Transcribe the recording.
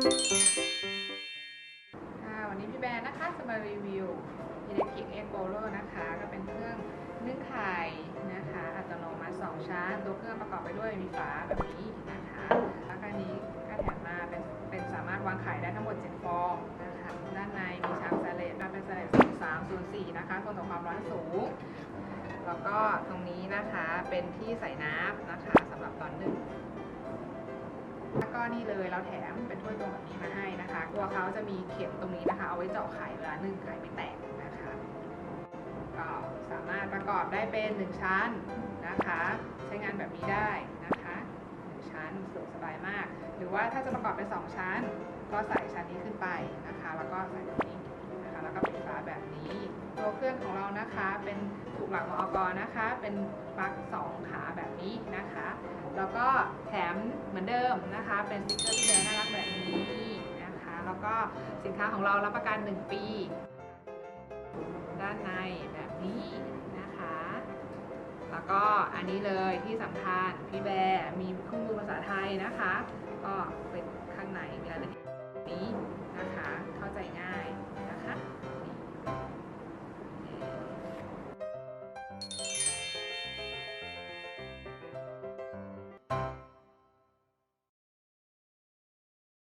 วันนี้พี่แบรนนะคะจะมารีวิว Electric Egg Boiler นะคะ ก็เป็นเครื่องนึ่งไข่นะคะ อัตโนมัติ2ชั้น ตัวเครื่องประกอบไปด้วยมีฝาแบบนี้นะคะ แล้วก็นี้ก็แถมมาเป็นเป็นสามารถวางไข่ได้ทั้งหมด 7 ฟองนะคะ ด้านในมีชามสเลดเป็นสเลด0304 นะคะทนต่อความร้อนสูง แล้วก็ตรงนี้นะคะเป็นที่ใส่น้ำนะคะสำหรับตอนนึ่ง ก็นี่เลยเราแถมเป็นถ้วยตรงแบบนี้มาให้นะคะ ตัวเขาจะมีเข็มตรงนี้นะคะ เอาไว้เจาะไข่เวลานึ่งไข่ไม่แตกนะคะ ก็สามารถประกอบได้เป็น 1 ชั้นนะคะ ใช้งานแบบนี้ได้นะคะหนึ่งชั้นสะดวกสบายมาก หรือว่าถ้าจะประกอบเป็น 2 ชั้น ก็ใส่ชั้นนี้ขึ้นไปนะคะ แล้วก็ใส่แบบนี้นะคะแล้วก็ปิดฝาแบบนี้ ตัวเครื่องของเรานะคะ เป็นถูกหลักมอกนะคะ เป็นปลั๊กสองขาแบบ ก็แถมเหมือนเดิมนะคะ เป็นสติ๊กเกอร์ที่แบรนด์น่ารักแบบนี้นะคะ แล้วก็สินค้าของเรารับประกัน 1 ปี ด้านในแบบนี้นะคะ แล้วก็อันนี้เลยที่สำคัญพี่แบร์มีเครื่องมือภาษาไทยนะคะ ก็เป็น